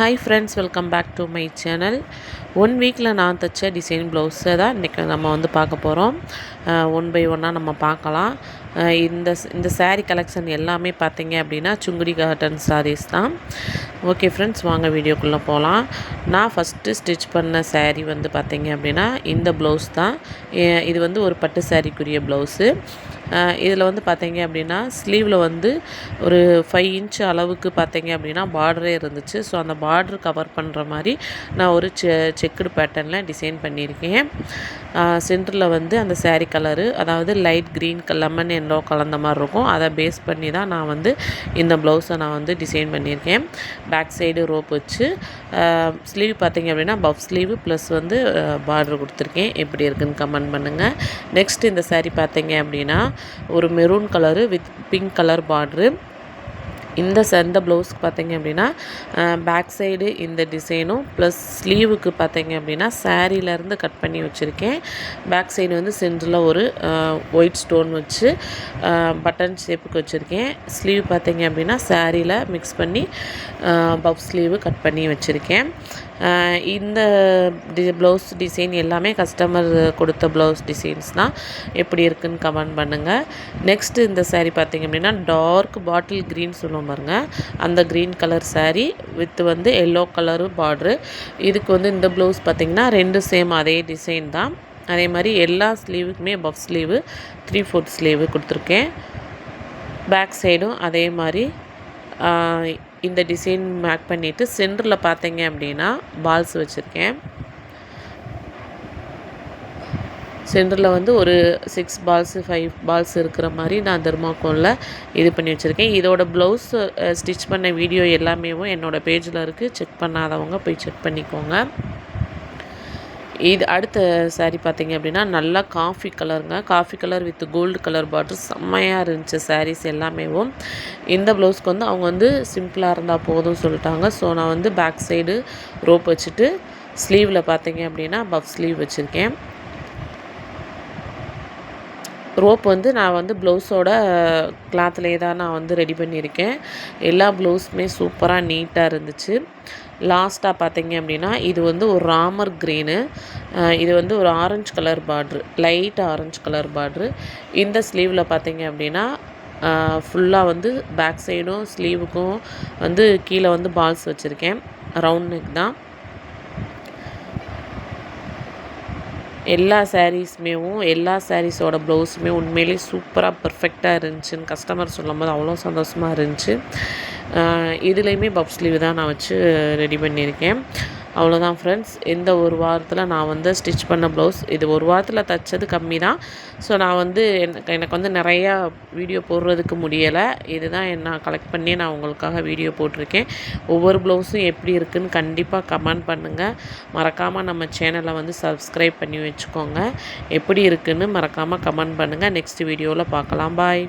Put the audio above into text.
Hi friends welcome back to my channel one வீக்கில் நான் தைச்ச design ப்ளவுஸை தான் இன்றைக்கி நம்ம வந்து பார்க்க போகிறோம் ஒன் பை ஒன்னாக நம்ம பார்க்கலாம். இந்த இந்த சாரீ கலெக்ஷன் எல்லாமே பார்த்தீங்க அப்படின்னா சுங்குடி காட்டன் சாரீஸ் தான். ஓகே ஃப்ரெண்ட்ஸ் வாங்க வீடியோக்குள்ளே போகலாம் நான் ஃபஸ்ட்டு ஸ்டிச் பண்ண சாரீ வந்து பார்த்தீங்க அப்படின்னா இந்த ப்ளவுஸ் தான். இது வந்து ஒரு பட்டு சாரீக்குரிய ப்ளவுஸு இதில் வந்து பார்த்தீங்க அப்படின்னா ஸ்லீவில் வந்து ஒரு ஃபைவ் இன்ச் அளவுக்கு பார்த்தீங்க அப்படின்னா பார்டரே இருந்துச்சு. ஸோ அந்த பார்டர் கவர் பண்ணுற மாதிரி நான் ஒரு செ செக்குடு பேட்டர்னில் டிசைன் பண்ணியிருக்கேன். சென்டரில் வந்து அந்த சேரீ கலரு அதாவது லைட் க்ரீன் லெமன் எல்லோ கலந்த மாதிரி இருக்கும். அதை பேஸ் பண்ணி தான் நான் வந்து இந்த ப்ளவுஸை நான் வந்து டிசைன் பண்ணியிருக்கேன். பேக் சைடு ரோப் வச்சு ஸ்லீவ் பார்த்தீங்க அப்படின்னா பஃப் ஸ்லீவ் ப்ளஸ் வந்து பார்டர் கொடுத்துருக்கேன். எப்படி இருக்குன்னு கமெண்ட் பண்ணுங்கள் நெக்ஸ்ட் இந்த சேரீ பார்த்தீங்க அப்படின்னா ஒரு maroon colour with pink colour border இந்த செந்த ப்ளவுஸ்க்கு பார்த்தீங்க அப்படின்னா பேக் சைடு இந்த டிசைனும் ப்ளஸ் ஸ்லீவுக்கு பார்த்தீங்க அப்படின்னா சேரீலேருந்து கட் பண்ணி வச்சுருக்கேன். பேக் சைடு வந்து சென்டரில் ஒரு ஒயிட் ஸ்டோன் வச்சு பட்டன் ஷேப்புக்கு வச்சுருக்கேன். ஸ்லீவ் பார்த்தீங்க அப்படின்னா சேரீயில் மிக்ஸ் பண்ணி பஃப் ஸ்லீவு கட் பண்ணி வச்சுருக்கேன். இந்த டி ப்ளவுஸ் டிசைன் எல்லாமே கஸ்டமர் கொடுத்த ப்ளவுஸ் டிசைன்ஸ் தான். எப்படி இருக்குன்னு கமெண்ட் பண்ணுங்கள் நெக்ஸ்ட்டு இந்த சாரீ பார்த்தீங்க அப்படின்னா டார்க் பாட்டில் க்ரீன் சொல்லுவோம் பாருங்கள் அந்த க்ரீன் கலர் சாரீ வித் வந்து எல்லோ கலரு பார்ட்ரு இதுக்கு வந்து இந்த ப்ளவுஸ் பார்த்தீங்கன்னா ரெண்டு சேம் அதே டிசைன் தான். அதே மாதிரி எல்லா ஸ்லீவுக்குமே puff sleeve three fourth sleeve கொடுத்துருக்கேன். பேக் சைடும் அதே மாதிரி இந்த டிசைன் மேக் பண்ணிவிட்டு சென்டரில் பார்த்தீங்க அப்படின்னா பால்ஸ் வச்சுருக்கேன். சென்டரில் வந்து ஒரு சிக்ஸ் பால்ஸு ஃபைவ் பால்ஸ் இருக்கிற மாதிரி நான் தெர்மாக்கோலில் இது பண்ணி வச்சுருக்கேன். இதோட ப்ளவுஸ் ஸ்டிச் பண்ண வீடியோ எல்லாமே என்னோடய பேஜில் இருக்குது செக் பண்ணாதவங்க போய் செக் பண்ணிக்கோங்க. இது அடுத்த saree பார்த்தீங்க அப்படின்னா நல்லா காஃபி கலருங்க coffee colour with gold colour border செம்மையாக இருந்துச்சு சாரீஸ் எல்லாமேவும் இந்த ப்ளவுஸ்க்கு வந்து அவங்க வந்து சிம்பிளாக இருந்தால் போதும் சொல்லிட்டாங்க. ஸோ நான் வந்து பேக் சைடு ரோப் வச்சுட்டு ஸ்லீவில் பார்த்தீங்க அப்படின்னா பஃப் ஸ்லீவ் வச்சுருக்கேன். ரோப் வந்து நான் வந்து ப்ளவுஸோட கிளாத்லேயே தான் நான் வந்து ரெடி பண்ணியிருக்கேன். எல்லா ப்ளவுஸுமே சூப்பராக நீட்டாக இருந்துச்சு. லாஸ்ட்டாக பார்த்தீங்க அப்படின்னா இது வந்து ஒரு ராமர் க்ரீனு. இது வந்து ஒரு orange colour border light orange colour border. இந்த ஸ்லீவில் பார்த்தீங்க அப்படின்னா ஃபுல்லாக வந்து பேக் சைடும் ஸ்லீவுக்கும் வந்து கீழே வந்து பால்ஸ் வச்சுருக்கேன். ரவுண்ட் நெக் தான். எல்லா சாரீஸ்மேவும் எல்லா சாரீஸோட ப்ளவுஸுமே உண்மையிலேயே சூப்பராக பர்ஃபெக்டாக இருந்துச்சுன்னு கஸ்டமர் சொல்லும் போது அவ்வளோ சந்தோஷமாக இருந்துச்சு. இதுலேயுமே பப் ஸ்லீவ் தான் நான் வச்சு ரெடி பண்ணியிருக்கேன். அவ்வளோதான் ஃப்ரெண்ட்ஸ் இந்த ஒரு வாரத்தில் நான் வந்து ஸ்டிச் பண்ண ப்ளவுஸ் இது ஒரு வாரத்தில் தைச்சது கம்மி தான். ஸோ நான் வந்து எனக்கு எனக்கு வந்து நிறையா வீடியோ போடுறதுக்கு முடியலை. இதுதான் நான் கலெக்ட் பண்ணி நான் உங்களுக்காக வீடியோ போட்டிருக்கேன். ஒவ்வொரு ப்ளவுஸும் எப்படி இருக்குதுன்னு கண்டிப்பாக கமெண்ட் பண்ணுங்கள் மறக்காமல் நம்ம சேனலை வந்து சப்ஸ்கிரைப் பண்ணி வச்சுக்கோங்க. எப்படி இருக்குதுன்னு மறக்காமல் கமெண்ட் பண்ணுங்கள் நெக்ஸ்ட் வீடியோவில் பார்க்கலாம். பாய்